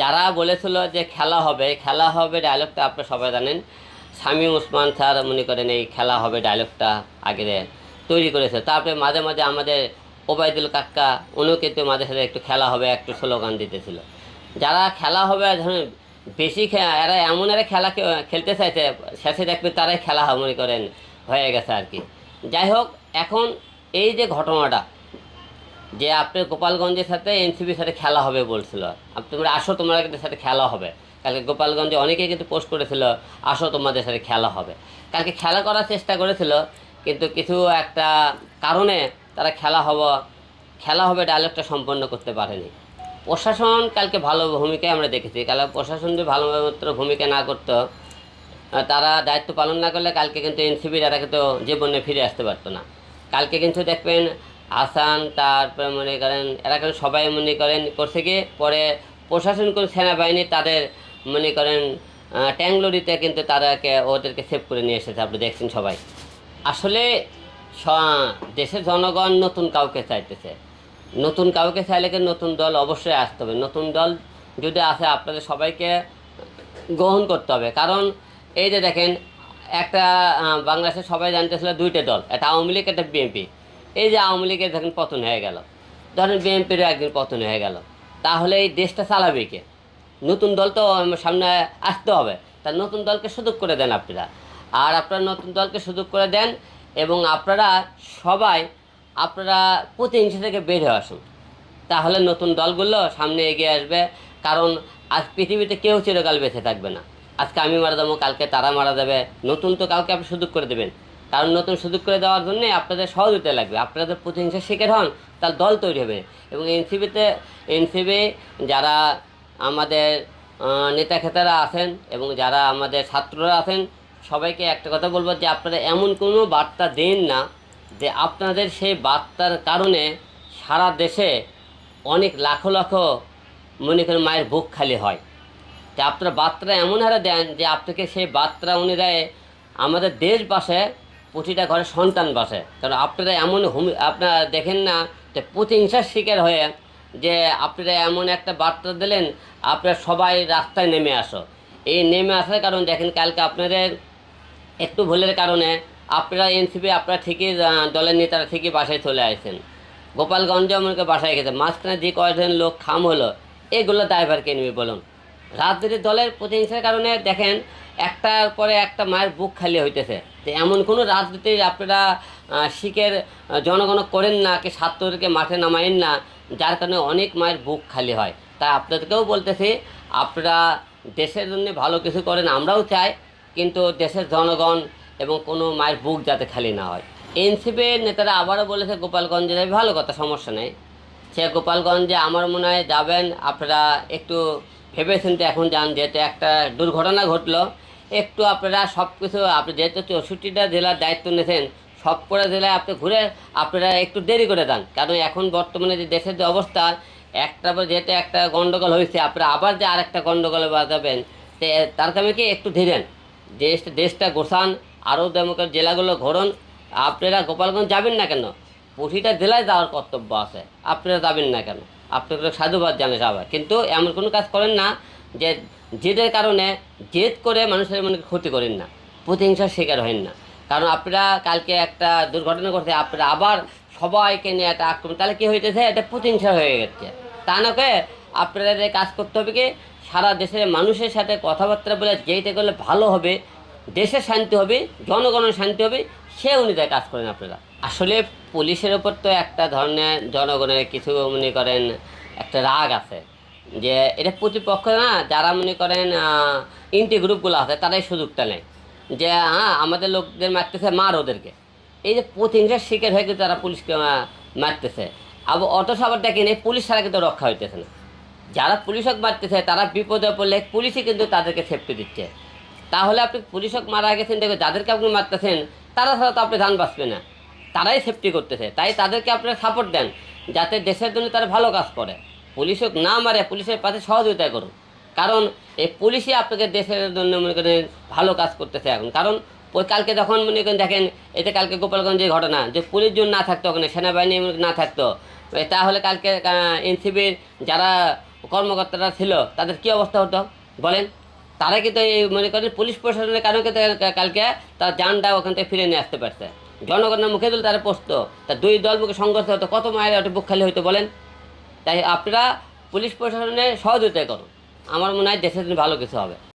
যারা বলেছিল যে খেলা হবে খেলা হবে ডায়লগটা আপনারা সবাই জানেন। শামীম ওসমান স্যার মনে করেন এই খেলা হবে ডায়লগটা আগে তৈরি করেছে। তারপরে মাঝে মাঝে আমাদের ওবায়দুল কাক্কা উনিও কিন্তু মাঝে সাথে একটু খেলা হবে একটু স্লোগান দিতেছিল। যারা খেলা হবে, ধরেন, বেশি এরা এমন এরা খেলা খেলতে চাইছে, শেষে দেখবে তারাই খেলা মনে করেন, হয়ে গেছে আর কি। যাই হোক, এখন এই যে ঘটনাটা যে আপনি গোপালগঞ্জের সাথে এনসিবির সাথে খেলা হবে বলছিল। তোমরা আসো, তোমাদের সাথে খেলা হবে। কালকে গোপালগঞ্জে অনেকে কিন্তু পোস্ট করেছিল, আসো তোমাদের সাথে খেলা হবে। কালকে খেলা করার চেষ্টা করেছিল, কিন্তু কিছু একটা কারণে তারা খেলা হব, খেলা হবে ডায়লগটা সম্পন্ন করতে পারেনি। প্রশাসন কালকে ভালো ভূমিকায় আমরা দেখেছি। কালকে প্রশাসন যদি ভালো ভূমিকা না করতো তারা দায়িত্ব পালন না করলে কালকে কিন্তু এনসিবির তারা কিন্তু জীবনে ফিরে আসতে পারতো না। কালকে কিন্তু দেখবেন আসান তারপরে মনে করেন, এরা কিন্তু সবাই মনে করেন, করছে কি? পরে প্রশাসন করে সেনাবাহিনী তাদের মনে করেন ট্যাংলোরিতে কিন্তু তারাকে, ওদেরকে সেভ করে নিয়ে এসেছে। আপনি দেখছেন সবাই। আসলে দেশের জনগণ নতুন কাউকে চাইতেছে। নতুন কাউকে চাইলে কিন্তু নতুন দল অবশ্যই আসতে হবে। নতুন দল যদি আসে, আপনাদের সবাইকে গ্রহণ করতে হবে। কারণ এই যে দেখেন, একটা বাংলাদেশে সবাই জানতেছিল দুইটা দল। একটা আওয়ামী লীগ, একটা বিএনপি। এই যে আওয়ামী লীগের দেখেন পতন হয়ে গেল, ধরেন বিএনপিরও একদিন পতন হয়ে গেল, তাহলে এই দেশটা চালাবে কে? নতুন দল তো সামনে আসতে হবে, তা নতুন দলকে সুযোগ করে দেন আপনারা। আর আপনারা নতুন দলকে সুযোগ করে দেন এবং আপনারা সবাই আপনারা প্রতিহিংসা থেকে বের হয়ে আসুন। তাহলে নতুন দলগুলো সামনে এগিয়ে আসবে, কারণ আজ পৃথিবীতে কেউ চিরকাল বেঁচে থাকবে না। আজকে আমি মারা যাব, কালকে তারা মারা যাবে, নতুন তো কাউকে আপনি সুযোগ করে দেবেন। কারণ নতুন সুযোগ করে দেওয়ার জন্যে আপনাদের সহযোগিতা লাগবে। আপনাদের প্রতিহিংসার শিকার হন, তার দল তৈরি হবে। এবং এনসিবিতে এনসিবি যারা আমাদের নেতা খেতারা আছেন এবং যারা আমাদের ছাত্ররা আছেন, সবাইকে একটা কথা বলব যে আপনারা এমন কোনো বার্তা দেন না যে আপনাদের সেই বার্তার কারণে সারা দেশে অনেক লাখো লাখো মনে করেন মায়ের বুক খালি হয়। তা আপনার বার্তা এমন হারে দেন যে আপনাকে সেই বার্তা অনুযায়ী আমাদের দেশ বাসে প্রতিটা ঘরে সন্তান বাসে। কারণ আপনারা এমন হুমি আপনারা দেখেন না যে প্রতিহিংসার শিকার হয়ে যে আপনারা এমন একটা বার্তা দিলেন, আপনারা সবাই রাস্তায় নেমে আসো। এই নেমে আসার কারণ দেখেন, কালকে আপনাদের একটু ভুলের কারণে আপনারা এনসিপি, আপনারা ঠিকই দলের নেতারা ঠিকই বাসায় চলে আসেন। গোপালগঞ্জে আমাকে বাসায় গেছে। মাঝখানে যে কয়েকজন লোক খাম হলো, এগুলো দায়ভারকে নেবে বলুন। রাজনৈতিক দলের প্রতিহিংসার কারণে দেখেন একটার পরে একটা মায়ের বুক খালি হইতেছে। তো এমন কোনো রাজনীতি আপনারা শিখের জনগণ করেন না, কি ছাত্রদেরকে মাঠে নামাইন না, যার কারণে অনেক মায়ের বুক খালি হয়। তাই আপনাদেরকেও বলতেছি, আপনারা দেশের জন্য ভালো কিছু করেন আমরাও চাই, কিন্তু দেশের জনগণ এবং কোনো মায়ের বুক যাতে খালি না হয়। এনসিপির নেতারা আবারও বলেছে, গোপালগঞ্জে যাবে, ভালো কথা, সমস্যা নেই। সে গোপালগঞ্জে আমার মনে হয় যাবেন, আপনারা একটু ভেবে চিন্তে এখন যান, যেহেতু একটা দুর্ঘটনা ঘটলো। একটু আপনারা সব কিছু আপনি যেহেতু চৌষট্টিটা জেলার দায়িত্ব নিয়েছেন সব করে জেলায় আপনি ঘুরে আপনারা একটু দেরি করে দেন। কারণ এখন বর্তমানে যে দেশের যে অবস্থা, একটা পর যেহেতু একটা গণ্ডগোল হয়েছে, আপনারা আবার যে আরেকটা গণ্ডগোলে বাজাবেন তার কারণে কি একটু ধীরেন দেশটা দেশটা গোছান, আরও দেমকের জেলাগুলো ঘোরন। আপনারা গোপালগঞ্জ যাবেন না কেন? প্রতিটা জেলায় যাওয়ার কর্তব্য আছে। আপনারা যাবেন না কেন? আপনাদের সাধুবাদ জানে সবাই কিন্তু এমন কোনো কাজ করেন না যে জেদের কারণে জেদ করে মানুষের মনে ক্ষতি করেন না, প্রতিহিংসার শিকার হবেন না। কারণ আপনারা কালকে একটা দুর্ঘটনা ঘটছে আপনারা আবার সবাইকে নিয়ে একটা আক্রমণ, তাহলে কী হইতেছে? এটা প্রতিহিংসা হয়ে গেছে। তা নাকে আপনাদের কাজ করতে হবে কি? সারা দেশের মানুষের সাথে কথাবার্তা বলে যেইটা করলে ভালো হবে দেশের শান্তি হবে, জনগণের শান্তি হবে, সে অনুযায়ী কাজ করেন আপনারা। আসলে পুলিশের ওপর তো একটা ধরনের জনগণের কিছু মনে করেন একটা রাগ আছে। যে এটা প্রতিপক্ষ না যারা মনে করেন ইন্টি গ্রুপগুলো আছে, তারাই সুযোগটা নেয়। যে হ্যাঁ আমাদের লোকদের মারতেছে মার ওদেরকে। এই যে প্রতিহিংসার শিকার হয়ে কিন্তু তারা পুলিশকে মারতেছে। আবার অত আবার দেখেন, এই পুলিশ ছাড়া কিন্তু রক্ষা হইতেছে না। যারা পুলিশক মারতেছে, তারা বিপদে পড়লে পুলিশই কিন্তু তাদেরকে সেফটি দিচ্ছে। তাহলে আপনি পুলিশক মারা গেছেন দেখবে যাদেরকে আপনি মারতেছেন, তারা ছাড়া তো আপনি ধান বাঁচবে না। তারাই সেফটি করতেছে। তাই তাদেরকে আপনারা সাপোর্ট দেন, যাতে দেশের জন্য তারা ভালো কাজ করে। পুলিশ হোক না মারে, পুলিশের পাশে সহযোগিতা করুন কারণ এই পুলিশই আপনাকে দেশের জন্য মনে করেন ভালো কাজ করতেছে এখন। কারণ কালকে যখন মনে করেন দেখেন এতে কালকে গোপালগঞ্জের ঘটনা, যে পুলিশ জন না থাকতো, ওখানে সেনাবাহিনী না থাকতো তাহলে কালকে এনসিবির যারা কর্মকর্তারা ছিল, তাদের কী অবস্থা হতো? বলেন। তারা কিন্তু এই মনে করেন পুলিশ প্রশাসনের কারণে কিন্তু কালকে তার যানটা ওখান থেকে ফিরে নিয়ে আসতে পারছে। জনগণের মুখে দিল তারা পোস্ত তা দুই দল মুখে সংঘর্ষ হতো, কত মায়ের ওটা বুক খালি হইতো, বলেন। তাই আপনারা পুলিশ প্রশাসনের সহযোগিতা করুন। আমার মনে হয় দেশের জন্য ভালো কিছু হবে।